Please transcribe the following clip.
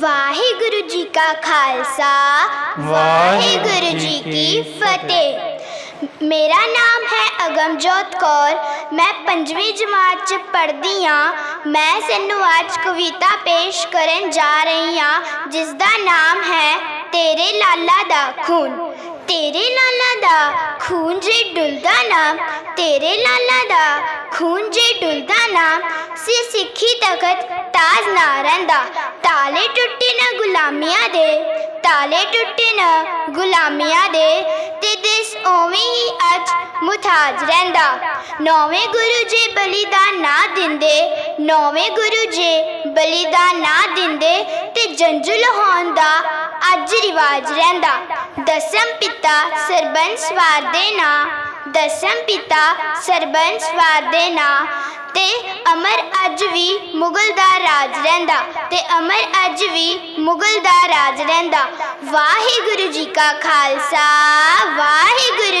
ਵਾਹਿਗੁਰੂ ਜੀ ਕਾ ਖਾਲਸਾ, ਵਾਹਿਗੁਰੂ ਜੀ ਕੀ ਫਤਿਹ। ਮੇਰਾ ਨਾਮ ਹੈ ਅਗਮਜੋਤ ਕੌਰ, ਮੈਂ ਪੰਜਵੀਂ ਜਮਾਤ ਚ ਪੜ੍ਹਦੀ ਹਾਂ ਮੈਂ ਸਾਨੂੰ ਅੱਜ ਕਵਿਤਾ ਪੇਸ਼ ਕਰਨ ਜਾ ਰਹੀ ਹਾਂ ਜਿਸ ਦਾ ਨਾਮ ਹੈ ਤੇਰੇ ਲਾਲਾ ਦਾ ਖੂਨ। ਤੇਰੇ ਲਾਲਾ ਦਾ ਖੂਨ ਜੇ ਡੁੱਲਦਾ ਨਾਮ ਤੇਰੇ ਲਾਲਾ ਦਾ ਖੂਨ ਜੇ ਡੁੱਲਦਾ ਨਾਮ ਸੀ ਸਿੱਖੀ ਤਖਤ ਤਾਜ ਨਾ ਰਹਿੰਦਾ ਤਾਲੇ ਟੁੱਟੇ ਨਾ ਗੁਲਾਮੀਆਂ ਦੇ, ਤਾਲੇ ਟੁੱਟੇ ਨਾ ਗੁਲਾਮੀਆਂ ਦੇ, ਤੇ ਦੇਸ ਓਵੇਂ ਹੀ ਅੱਜ ਮੁਤਾਜ ਰਹਿੰਦਾ। ਨੌਵੇਂ ਗੁਰੂ ਜੀ ਬਲੀਦਾਨ ਨਾ ਦਿੰਦੇ, ਨੌਵੇਂ ਗੁਰੂ ਜੀ ਬਲੀਦਾਨ ਨਾ ਦਿੰਦੇ, ਤੇ ਜੰਜੂ ਲਹਾਉਣ ਦਾ ਅੱਜ ਰਿਵਾਜ ਰਹਿੰਦਾ। ਦਸਮ ਪਿਤਾ ਸਰਬੰਸ ਵਾਰ ਦੇ ਨਾਂ ਦਸਮ ਪਿਤਾ ਸਰਬੰਸ ਦੇ ਨਾਂ ਤੇ ਅਮਰ ਅੱਜ ਵੀ ਮੁਗਲ ਦਾ ਰਾਜ ਰਹਿੰਦਾ ਤੇ ਅਮਰ ਅੱਜ ਵੀ ਮੁਗਲ ਦਾ ਰਾਜ ਰਹਿੰਦਾ। ਵਾਹਿਗੁਰੂ ਜੀ ਕਾ ਖਾਲਸਾ, ਵਾਹਿਗੁਰੂ